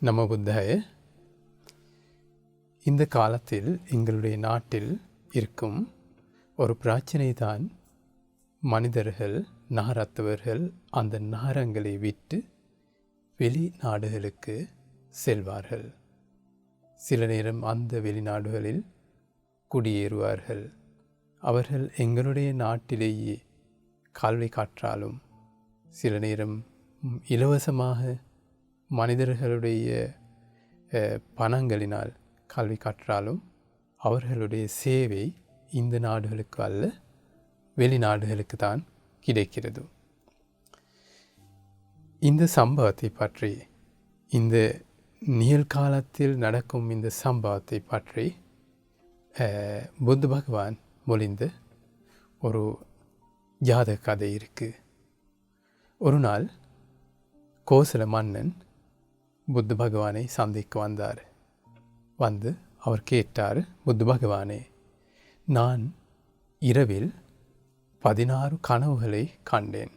நம புத்தாய இந்த காலத்தில் எங்களுடைய நாட்டில் இருக்கும் ஒரு பிரச்சனை தான் மனிதர்கள் நகரத்தவர்கள் அந்த நகரங்களை விட்டு வெளிநாடுகளுக்கு செல்வார்கள். சில நேரம் அந்த வெளிநாடுகளில் குடியேறுவார்கள். அவர்கள் எங்களுடைய நாட்டிலேயே கல்வி காற்றாலும் சில நேரம் இலவசமாக மனிதர்களுடைய பணங்களினால் கல்வி கற்றாலும் அவர்களுடைய சேவை இந்த நாடுகளுக்கு அல்ல வெளிநாடுகளுக்கு தான் கிடைக்கிறது. இந்த சம்பவத்தை பற்றி இந்த நிகழ்காலத்தில் நடக்கும் இந்த சம்பவத்தை பற்றி புத்த பகவான் மொழிந்த ஒரு ஜாதக கதை இருக்கு. ஒரு நாள் கோசல மன்னன் புத்த பகவானை சந்திக்க வந்தார். வந்து அவர் கேட்டார் புத்த பகவானே நான் இரவில் பதினாறு கனவுகளை கண்டேன்.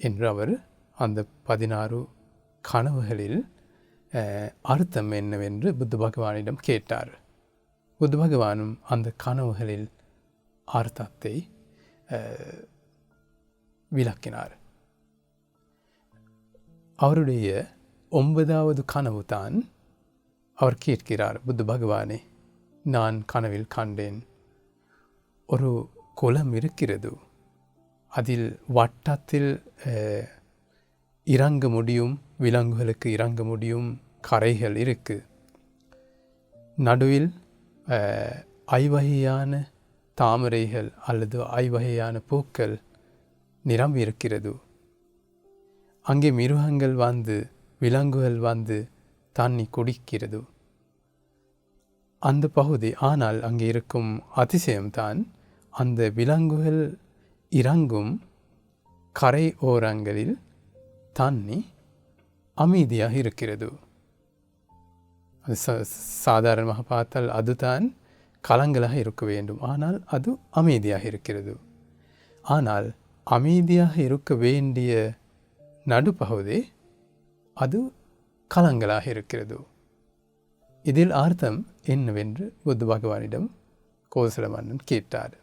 என்று அவர் அந்த பதினாறு கனவுகளில் அர்த்தம் என்னவென்று புத்த பகவானிடம் கேட்டார். புத்த பகவானும் அந்த கனவுகளில் அர்த்தத்தை விளக்கினார். அவருடைய ஒன்பதாவது கனவு தான் அவர் கேட்கிறார் புத்த பகவானே நான் கனவில் கண்டேன். ஒரு குளம் இருக்கிறது. அதில் வட்டத்தில் இறங்க முடியும் விலங்குகளுக்கு இறங்க முடியும் கரைகள் இருக்கு. நடுவில் ஐவகையான தாமரைகள் அல்லது ஐவகையான பூக்கள் நிரம்பி இருக்கிறது அங்கே மிருகங்கள் வந்து விலங்குகள் வந்து தண்ணி குடிக்கிறது? அந்த பகுதி ஆனால் அங்கே இருக்கும் அதிசயம்தான். அந்த விலங்குகள் இறங்கும் கரை ஓரங்களில் தண்ணி அமைதியாக இருக்கிறது? அது ச- சாதாரணமாக பார்த்தால் அதுதான் கலங்களாக இருக்க வேண்டும். ஆனால் அது அமைதியாக இருக்கிறது? ஆனால் அமைதியாக இருக்க வேண்டிய நடுப்பகுதி அது கலங்களாக இருக்கிறது. இதில் அர்த்தம் என்னவென்று புத்த பகவானிடம் கோசல மன்னன் கேட்டார்.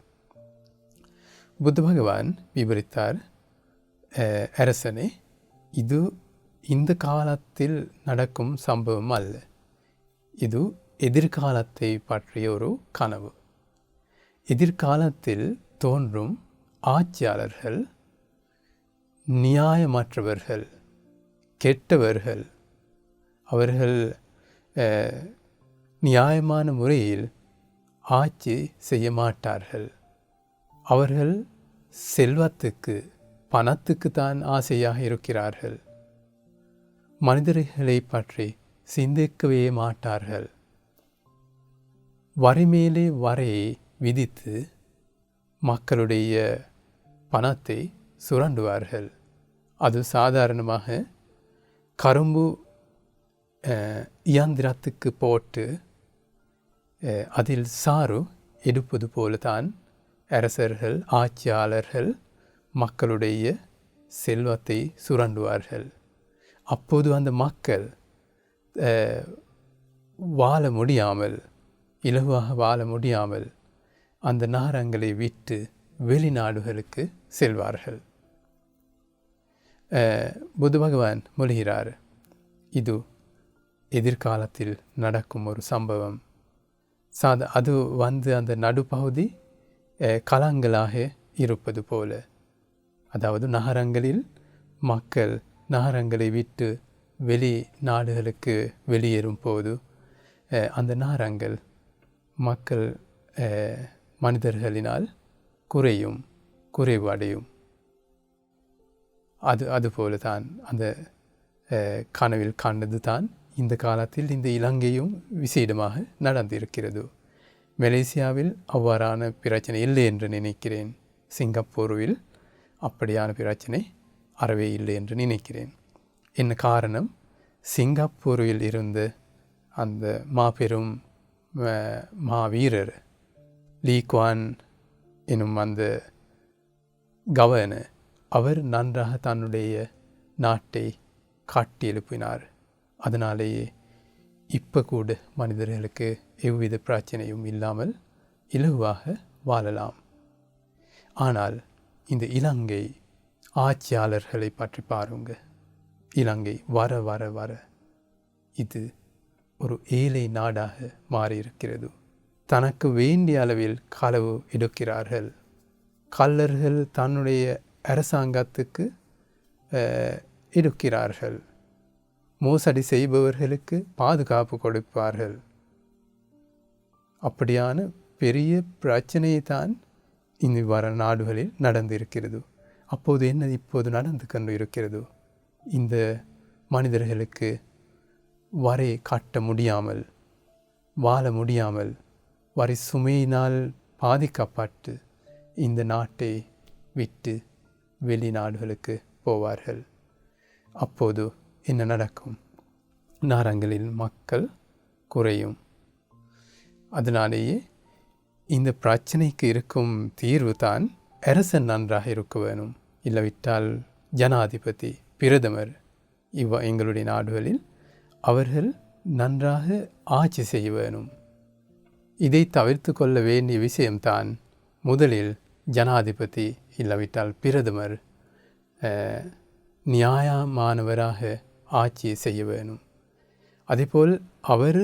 புத்த பகவான் விவரித்தார் அரசனே இது இந்த காலத்தில் நடக்கும் சம்பவம் அல்ல. இது எதிர்காலத்தை பற்றிய ஒரு கனவு. எதிர்காலத்தில் தோன்றும் ஆட்சியாளர்கள் நியாயமற்றவர்கள் கெட்டவர்கள். அவர்கள் நியாயமான முறையில் ஆட்சி செய்ய மாட்டார்கள் அவர்கள் செல்வத்துக்கு பணத்துக்கு தான் ஆசையாக இருக்கிறார்கள். மனிதர்களை பற்றி சிந்திக்கவே மாட்டார்கள். வரி மேலே வரையை விதித்து மக்களுடைய பணத்தை சுரண்டுவார்கள். அது சாதாரணமாக கரும்பு இயந்திரத்துக்கு போட்டு அதில் சாறு எடுப்பது போல தான் அரசர்கள் ஆட்சியாளர்கள் மக்களுடைய செல்வத்தை சுரண்டுவார்கள். அப்போது அந்த மக்கள் வாழ முடியாமல் இலகுவாக வாழ முடியாமல் அந்த நகரங்களை விட்டு வெளிநாடுகளுக்கு செல்வார்கள். புத்த பகவான் மொழிகிறார் இது எதிர்காலத்தில் நடக்கும் ஒரு சம்பவம். சாத அது வந்து அந்த நடுப்பகுதி கலங்களாக இருப்பது போல. அதாவது நகரங்களில் மக்கள் நகரங்களை விட்டு வெளி நாடுகளுக்கு வெளியேறும் போது அந்த நகரங்கள் மக்கள் மனிதர்களினால் குறையும் குறைவடையும் அது அதுபோல தான் அந்த கனவில் கண்டது தான் இந்த காலத்தில் இந்த இலங்கையும் விசேடமாக நடந்திருக்கிறது. மலேசியாவில் அவ்வாறான பிரச்சனை இல்லை என்று நினைக்கிறேன். சிங்கப்பூரில் அப்படியான பிரச்சனை அறவே இல்லை என்று நினைக்கிறேன். என்ன காரணம்? சிங்கப்பூரில் இருந்த அந்த மாபெரும் மாவீரர் லீ குவான் எனும் அந்த கவர்னர் அவர் நன்றாக தன்னுடைய நாட்டை காட்டி எழுப்பினார் அதனாலேயே இப்போ கூட மனிதர்களுக்கு எவ்வித பிரச்சனையும் இல்லாமல் இலகுவாக வாழலாம். ஆனால் இந்த இலங்கை ஆட்சியாளர்களை பற்றி பாருங்க. இலங்கை வர வர வர. இது ஒரு ஏழை நாடாக மாறியிருக்கிறது. தனக்கு வேண்டிய அளவில் களவு எடுக்கிறார்கள். கள்ளர்கள் தன்னுடைய அரசாங்கத்துக்கு எடுக்கிறார்கள் மோசடி செய்பவர்களுக்கு பாதுகாப்பு கொடுப்பார்கள். அப்படியான பெரிய பிரச்சனையை தான் இனி வர நாடுகளில் நடந்திருக்கிறது. அப்போது என்ன இப்போது நடந்து கொண்டு இருக்கிறது? இந்த மனிதர்களுக்கு வரை காட்ட முடியாமல் வாழ முடியாமல் வரி சுமையினால் பாதிக்கப்பட்டு இந்த நாட்டை விட்டு வெளிநாடுகளுக்கு போவார்கள். அப்போது என்ன நடக்கும்? நகரங்களில் மக்கள் குறையும். அதனாலேயே இந்த பிரச்சனைக்கு இருக்கும் தீர்வு தான் அரசன் நன்றாக இருக்க வேணும் இல்லாவிட்டால் ஜனாதிபதி பிரதமர் இவ் எங்களுடைய நாடுகளில் அவர்கள் நன்றாக ஆட்சி செய்ய வேணும் இதை தவிர்த்து கொள்ள வேண்டிய விஷயம்தான் முதலில் ஜனாதிபதி இல்லாவிட்டால் பிரதமர் நியாயமானவராக ஆட்சி செய்ய வேணும். அதேபோல் அவர்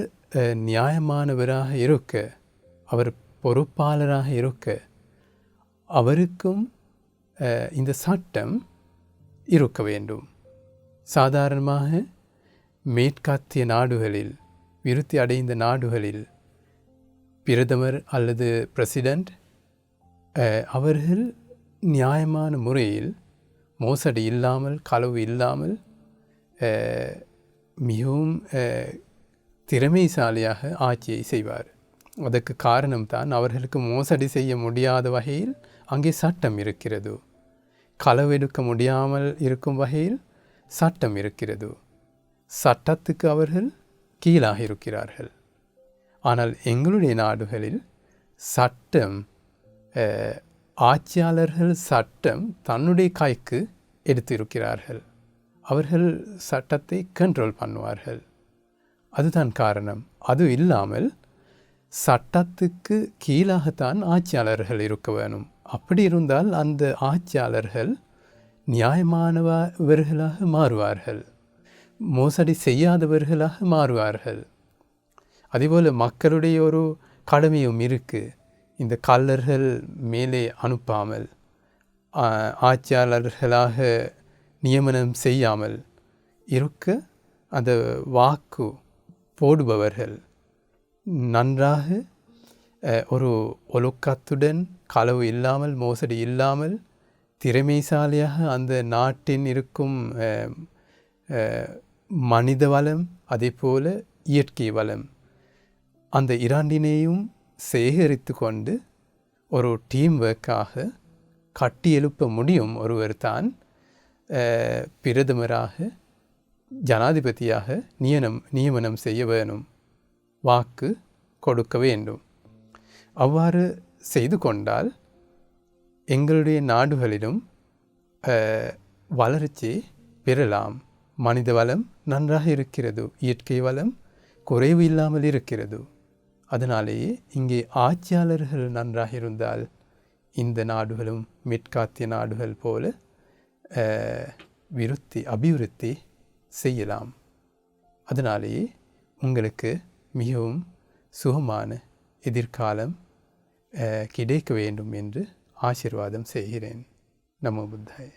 நியாயமானவராக இருக்க அவர் பொறுப்பாளராக இருக்க அவருக்கும் இந்த சட்டம் இருக்க வேண்டும். சாதாரணமாக மேற்காத்திய நாடுகளில் விருத்தி அடைந்த நாடுகளில் பிரதமர் அல்லது பிரசிடெண்ட் அவர்கள் நியாயமான முறையில் மோசடி இல்லாமல் களவு இல்லாமல் மிகவும் திறமைசாலியாக ஆட்சியை செய்வார். அதற்கு காரணம்தான் அவர்களுக்கு மோசடி செய்ய முடியாத வகையில் அங்கே சட்டம் இருக்கிறது. களவெடுக்க முடியாமல் இருக்கும் வகையில் சட்டம் இருக்கிறது. சட்டத்துக்கு அவர்கள் கீழாக இருக்கிறார்கள். ஆனால் எங்களுடைய நாடுகளில் சட்டம் ஆட்சியாளர்கள் சட்டம் தன்னுடைய கைக்கு எடுத்திருக்கிறார்கள். அவர்கள் சட்டத்தை கண்ட்ரோல் பண்ணுவார்கள். அதுதான் காரணம். அது இல்லாமல் சட்டத்துக்கு கீழாகத்தான் ஆட்சியாளர்கள் இருக்க வேணும். அப்படி இருந்தால் அந்த ஆட்சியாளர்கள் நியாயமானவர்களாக மாறுவார்கள். மோசடி செய்யாதவர்களாக மாறுவார்கள். அதேபோல் மக்களுடைய ஒரு கடமையும் இருக்குது இந்த கல்லர்கள் மேலே அனுப்பாமல் ஆட்சியாளர்களாக நியமனம் செய்யாமல் இருக்க அந்த வாக்கு போடுபவர்கள் நன்றாக ஒரு ஒழுக்கத்துடன் களவு இல்லாமல் மோசடி இல்லாமல் திறமைசாலியாக அந்த நாட்டின் இருக்கும் மனித வளம் அதே போல் இயற்கை வளம். அந்த இரண்டினையும் சேகரித்து கொண்டு ஒரு டீம் ஒர்க்காக கட்டி எழுப்ப முடியும் ஒருவர் தான் பிரதமராக ஜனாதிபதியாக நியனம் நியமனம் செய்ய வேணும் வாக்கு கொடுக்க வேண்டும். அவ்வாறு செய்து கொண்டால் எங்களுடைய நாடுகளிலும் வளர்ச்சி பெறலாம். மனித வளம் நன்றாக இருக்கிறது இயற்கை வளம் குறைவு இல்லாமல் இருக்கிறது. அதனாலேயே இங்கே ஆட்சியாளர்கள் நன்றாக இருந்தால் இந்த நாடுகளும் மேற்காத்திய நாடுகள் போல விருத்தி அபிவிருத்தி செய்யலாம். அதனாலேயே உங்களுக்கு மிகவும் சுகமான எதிர்காலம் கிடைக்க வேண்டும் என்று ஆசீர்வாதம் செய்கிறேன். நமோ புத்தாய்.